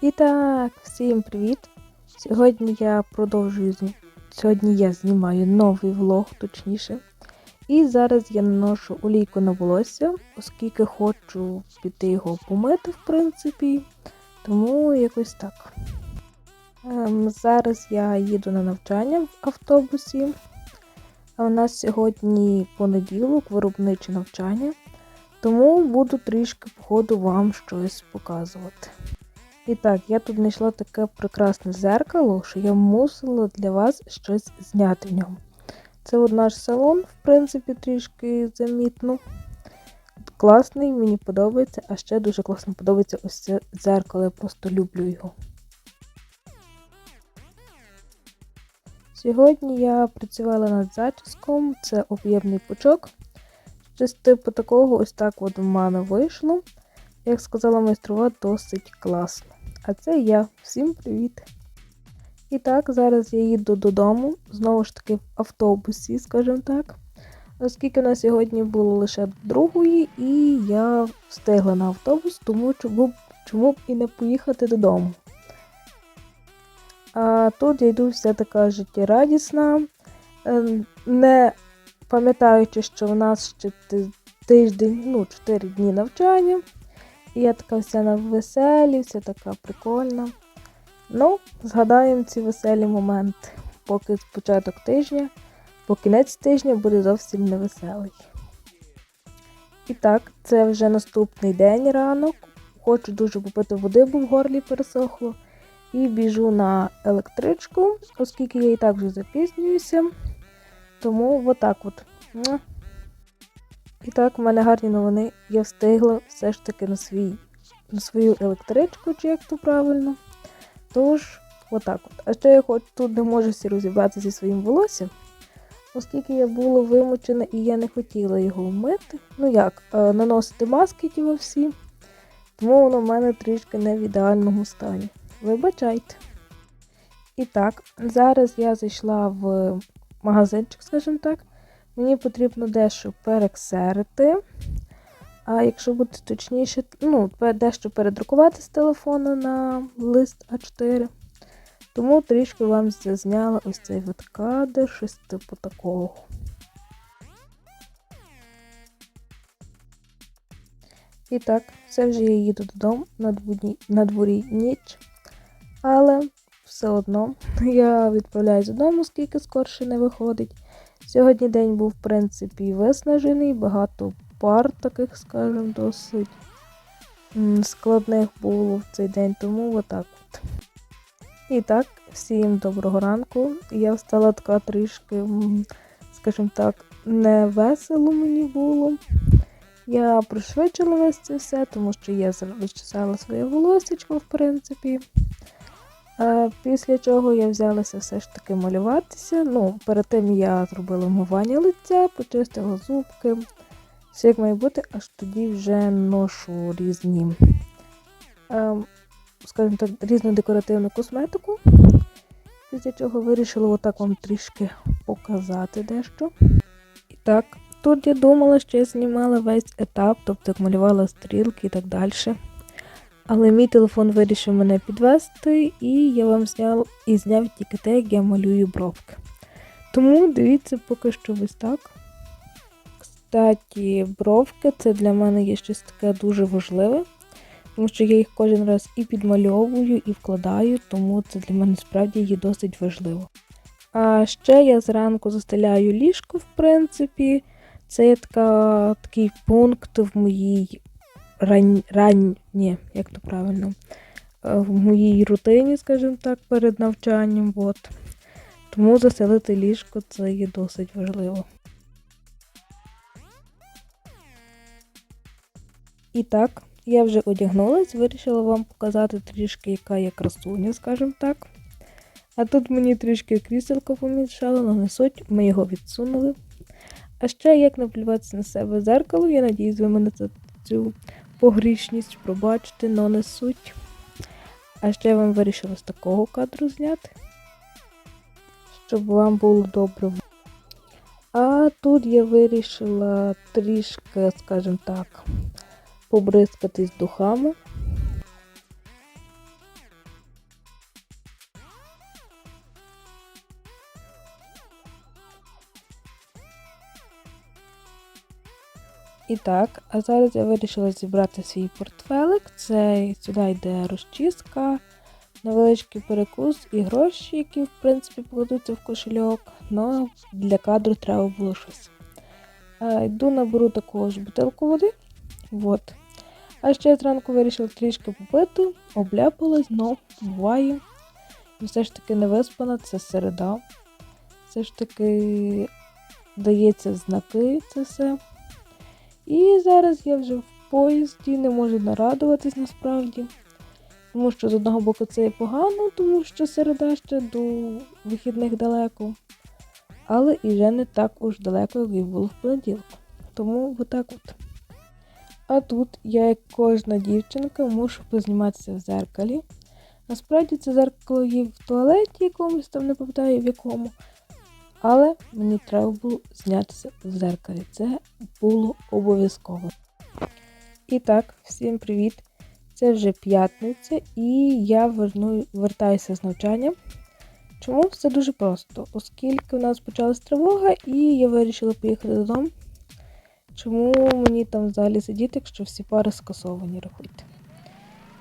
І так, всім привіт! Сьогодні я продовжую Сьогодні я знімаю новий влог, точніше. І зараз я наношу олійку на волосся, оскільки хочу піти його помити, в принципі. Тому якось так. Ем, зараз я їду на навчання в автобусі. А у нас сьогодні понеділок, виробниче навчання. Тому буду трішки по ходу вам щось показувати. І так, я тут знайшла таке прекрасне зеркало, що я мусила для вас щось зняти в ньому. Це от наш салон, в принципі, трішки замітно. Класний, мені подобається, а ще дуже класно подобається ось це дзеркало, я просто люблю його. Сьогодні я працювала над зачіском, це об'ємний пучок. Щось типу такого, ось так от в мене вийшло. Як сказала майстрова, досить класно. А це я. Всім привіт! І так, зараз я їду додому, знову ж таки в автобусі, скажімо так. Оскільки на сьогодні було лише другої, і я встигла на автобус, тому чому, б- чому б і не поїхати додому. А тут я йду вся така життєрадісна, ем, не пам'ятаючи, що в нас ще тиждень, ну, 4 дні навчання. І я така вся на веселі, вся така прикольна. Ну, згадаємо ці веселі моменти, поки початок тижня, бо кінець тижня буде зовсім невеселий. І так, це вже наступний день ранок. Хочу дуже попити води, бо в горлі пересохло. І біжу на електричку, оскільки я і так вже запізнююся. Тому отак от. І так, в мене гарні новини. Я встигла все ж таки на, свій, на свою електричку, чи як то правильно. Тож, отак от. А ще я хоч тут не можу розібратися зі своїм волоссям, оскільки я була вимучена і я не хотіла його мити. Ну як, е, наносити маски ті всі. Тому воно в мене трішки не в ідеальному стані. Вибачайте. І так, зараз я зайшла в магазинчик, скажімо так. Мені потрібно дещо перексерити. А якщо бути точніше, ну, дещо передрукувати з телефону на лист А4. Тому трішки вам зазняла ось цей вид кадр, щось типу такого. І так, все вже я їду додому на дворі, на дворі ніч. Але все одно я відправляюсь додому, скільки скорше не виходить. Сьогодні день був, в принципі, виснажений, багато пар таких, скажімо, досить складних було в цей день, тому отак от. І так, всім доброго ранку. Я встала така трішки, скажімо так, не весело мені було. Я пришвидшила весь це все, тому що я розчесала своє волосечко, в принципі. Після чого я взялася все ж таки малюватися. Ну, перед тим я зробила вмивання лиця, почистила зубки. Все як має бути, аж тоді вже ношу різні, скажімо так, різну декоративну косметику. Після чого вирішила отак вам трішки показати дещо. І так, тут я думала, що я знімала весь етап, тобто як малювала стрілки і так далі. Але мій телефон вирішив мене підвести, і я вам зняв і зняв тільки те, як я малюю бровки. Тому дивіться поки що ось так. Кстати, бровки це для мене є щось таке дуже важливе, тому що я їх кожен раз і підмальовую, і вкладаю, тому це для мене справді є досить важливо. А ще я зранку застеляю ліжко, в принципі. Це є така, такий пункт в моїй рань, рань, ні, як то правильно, е, в моїй рутині, скажімо так, перед навчанням. От. Тому заселити ліжко це є досить важливо. І так, я вже одягнулась, вирішила вам показати трішки, яка я красуня, скажімо так. А тут мені трішки кріселко помішало, але не суть, ми його відсунули. А ще як не плюватися на себе зеркало, я надіюсь, ви мене за цю погрішність пробачте, но не суть. А ще я вам вирішила з такого кадру зняти, щоб вам було добре. А тут я вирішила трішки, скажімо так, побризкатись духами. І так, а зараз я вирішила зібрати свій портфелик. Це сюди йде розчистка, невеличкий перекус і гроші, які, в принципі, покладуться в кошельок. Ну, для кадру треба було щось. Йду наберу також бутилку води. Вот. А ще зранку вирішила трішки попити, обляпалась, но буває. Все ж таки не виспана, це середа. Все ж таки дається знаки це все. І зараз я вже в поїзді, не можу нарадуватись насправді. Тому що з одного боку це і погано, тому що середа ще до вихідних далеко. Але і вже не так уж далеко, як і було в понеділок. Тому отак от. А тут я, як кожна дівчинка, мушу позніматися в зеркалі. Насправді це зеркало є в туалеті якомусь, там не пам'ятаю в якому. Але мені треба було знятися в зеркалі. Це було обов'язково. І так, всім привіт! Це вже п'ятниця, і я верну, вертаюся з навчання. Чому все дуже просто? Оскільки у нас почалась тривога, і я вирішила поїхати додому. Чому мені там взагалі сидіти, якщо всі пари скасовані, рахуйте.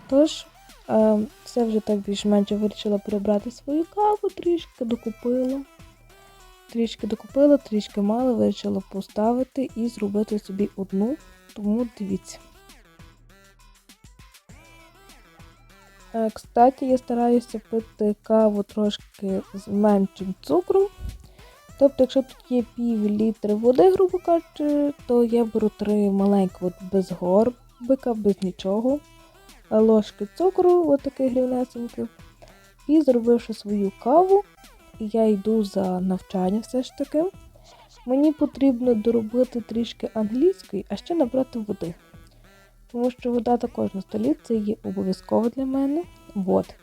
Тож, е, все вже так більш-менш вирішила прибрати свою каву, трішки докупила. Трішки докупила, трішки мало, вирішила поставити і зробити собі одну, тому дивіться. Е, Кстати, я стараюся пити каву трошки з меншим цукром. Тобто, якщо тут є пів літри води, грубо кажучи, то я беру три маленькі, от без горбика, без нічого. Ложки цукру, от таких грівнесеньких. І зробивши свою каву, я йду за навчання все ж таки. Мені потрібно доробити трішки англійської, а ще набрати води. Тому що вода також на столі, це є обов'язково для мене. От.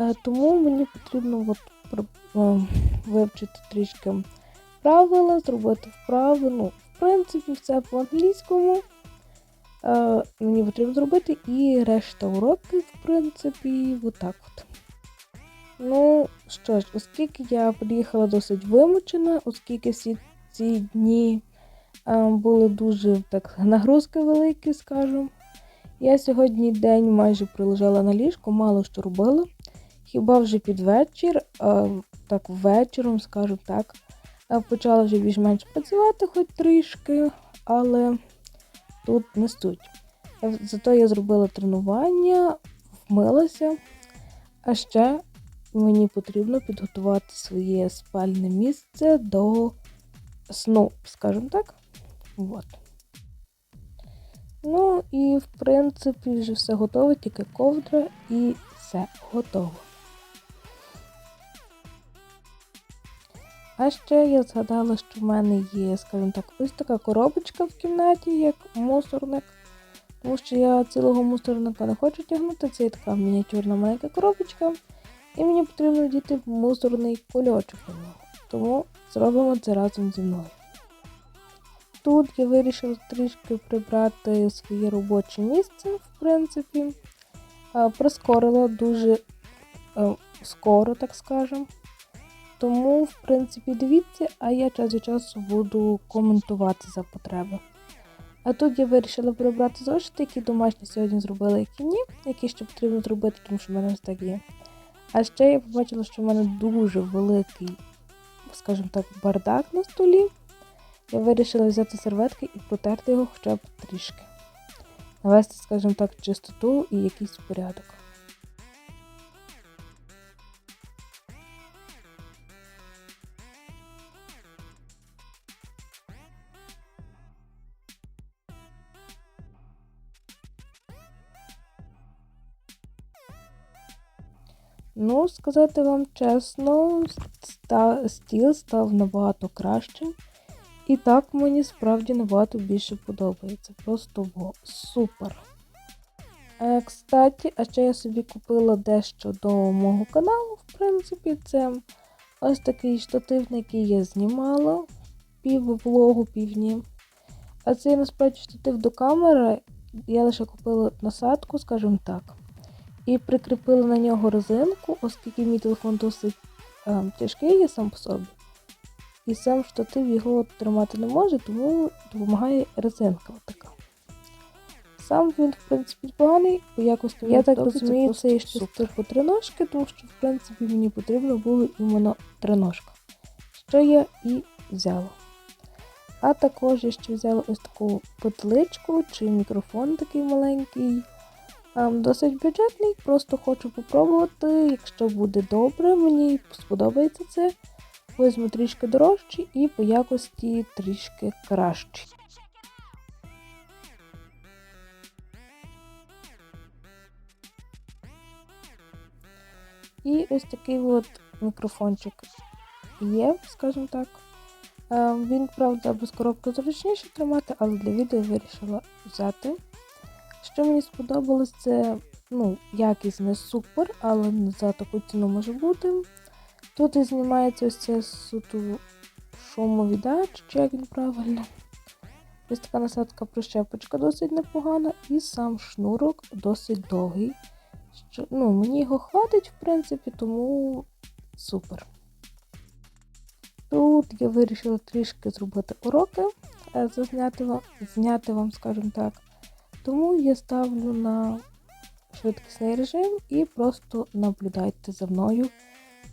Е, тому мені потрібно от, е, вивчити трішки правила, зробити вправи. Ну, в принципі, все по-англійському. Е, мені потрібно зробити і решта уроків, в принципі, отак от. Ну що ж, оскільки я приїхала досить вимучена, оскільки всі ці дні е, були дуже так нагрузки великі, скажімо. Я сьогодні день майже прилежала на ліжку, мало що робила. Хіба вже під вечір, е, так вечором, скажу так, е, почала вже більш-менш працювати хоч трішки, але тут не суть. Зато я зробила тренування, вмилася, а ще мені потрібно підготувати своє спальне місце до сну, скажімо так. Вот. Ну і в принципі вже все готове, тільки ковдра і все готово. А ще я згадала, що в мене є, скажімо так, ось така коробочка в кімнаті, як мусорник. Тому що я цілого мусорника не хочу тягнути, це є така мініатюрна маленька коробочка. І мені потрібно діти в мусорний кульочок у нього. Тому зробимо це разом зі мною. Тут я вирішила трішки прибрати своє робоче місце, в принципі. Прискорила дуже е, скоро, так скажемо. Тому, в принципі, дивіться, а я час від часу буду коментувати за потреби. А тут я вирішила прибрати зошити, які домашні сьогодні зробила, які ні, які ще потрібно зробити, тому що в мене ось так є. А ще я побачила, що в мене дуже великий, скажімо так, бардак на столі. Я вирішила взяти серветки і протерти його хоча б трішки. Навести, скажімо так, чистоту і якийсь порядок. Ну, сказати вам чесно, стіл став набагато кращим. І так мені справді набагато більше подобається. Просто во, супер. Е, кстати, а ще я собі купила дещо до мого каналу, в принципі, це ось такий штатив, на який я знімала пів влогу, півдні. А це насправді штатив до камери. Я лише купила насадку, скажімо так. І прикріпила на нього резинку, оскільки мій телефон досить е, тяжкий є сам по собі. і сам штатив його тримати не може, тому допомагає резинка така. Сам він, в принципі, поганий, по якості я так розумію, це і штатив по три ножки, тому що, в принципі, мені потрібно було іменно три ножка. Що я і взяла. А також я ще взяла ось таку петличку чи мікрофон такий маленький. Ем, досить бюджетний, просто хочу попробувати. Якщо буде добре, мені сподобається це. Візьму трішки дорожчий і по якості трішки кращий. І ось такий от мікрофончик є, скажімо так. Е, Він, правда, без коробки зручніше тримати, але для відео вирішила взяти. Що мені сподобалось, це ну, якість не супер, але за таку ціну може бути. Тут і знімається ось це суто шумовідач, чи як він правильно. Ось така насадка прищепочка досить непогана, і сам шнурок досить довгий. Що, ну, Мені його хватить, в принципі, тому супер. Тут я вирішила трішки зробити уроки, е, зазняти вам, зняти вам, скажімо так. Тому я ставлю на швидкісний режим і просто наблюдайте за мною.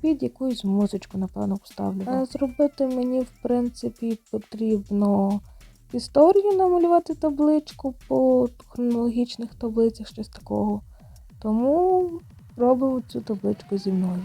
Під якусь музичку, напевно, поставлю. Е, Зробити мені, в принципі, потрібно історію намалювати табличку по хронологічних таблицях, щось такого. Тому робимо цю табличку зі мною.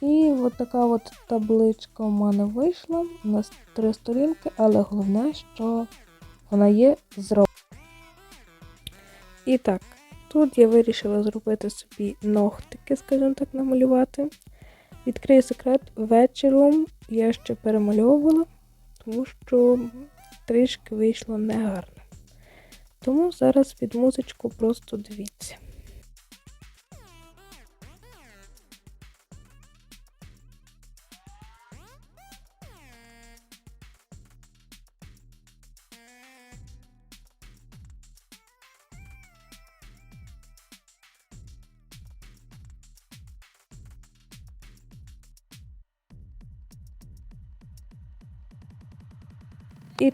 І от така от табличка у мене вийшла. У нас три сторінки, але головне, що вона є зроблена. І так, тут я вирішила зробити собі ногтики, скажімо так, намалювати. Відкрию секрет, вечором я ще перемальовувала, тому що трішки вийшло негарно. Тому зараз під музичку просто дивіться.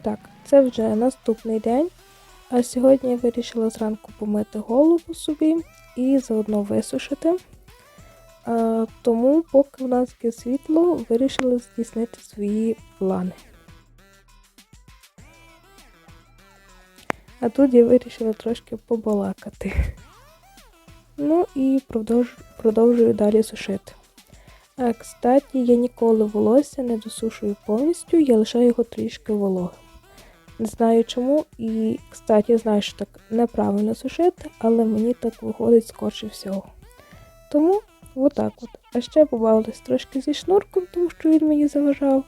Так, це вже наступний день. А сьогодні я вирішила зранку помити голову собі і заодно висушити. А, тому, поки в нас є світло, вирішила здійснити свої плани. А тут я вирішила трошки побалакати. Ну і продовж, продовжую далі сушити. А, кстати, я ніколи волосся не досушую повністю, я лишаю його трішки вологим. Не знаю чому, і, кстати, я знаю, що так неправильно сушити, але мені так виходить скорше всього. Тому отак от. А ще побавилась трошки зі шнурком, тому що він мені заважав.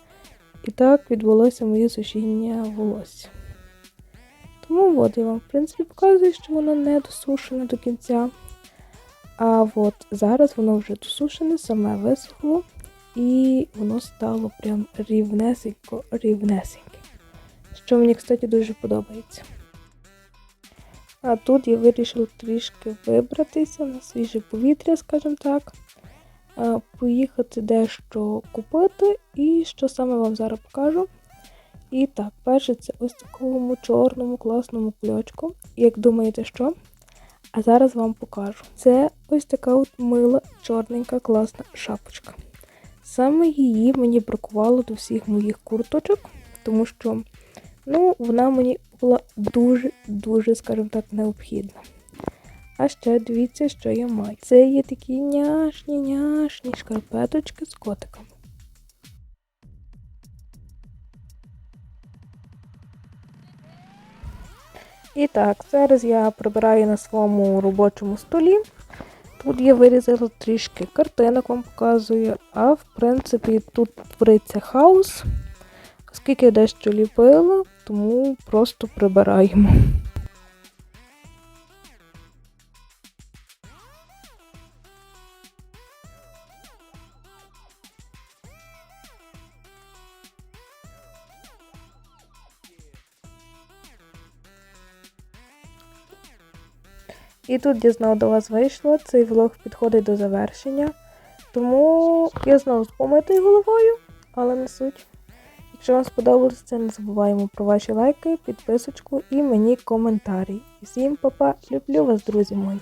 І так відбулося моє сушіння волосся. Тому от я вам, в принципі, показую, що воно не досушене до кінця. А от зараз воно вже досушене, саме висохло, і воно стало прям рівнесенько, рівнесеньке. Що мені, кстати, дуже подобається. А тут я вирішила трішки вибратися на свіже повітря, скажімо так. Поїхати дещо купити, і що саме вам зараз покажу. І так, перше це ось такому чорному класному кульочку. Як думаєте, що? А зараз вам покажу. Це ось така от мила, чорненька, класна шапочка. Саме її мені бракувало до всіх моїх курточок, тому що Ну, вона мені була дуже-дуже, скажімо так, необхідна. А ще дивіться, що я маю. Це є такі няшні, няшні шкарпеточки з котиком. І так, зараз я прибираю на своєму робочому столі. Тут я вирізала трішки картинок, вам показую, а в принципі тут твориться хаос, оскільки дещо ліпила, тому просто прибираємо. І тут я знову до вас вийшла, цей влог підходить до завершення. Тому я знову з помитою головою, але не суть. Якщо вам сподобалося не забуваємо про ваші лайки, підписочку і мені коментарі. Всім па-па, люблю вас, друзі мої!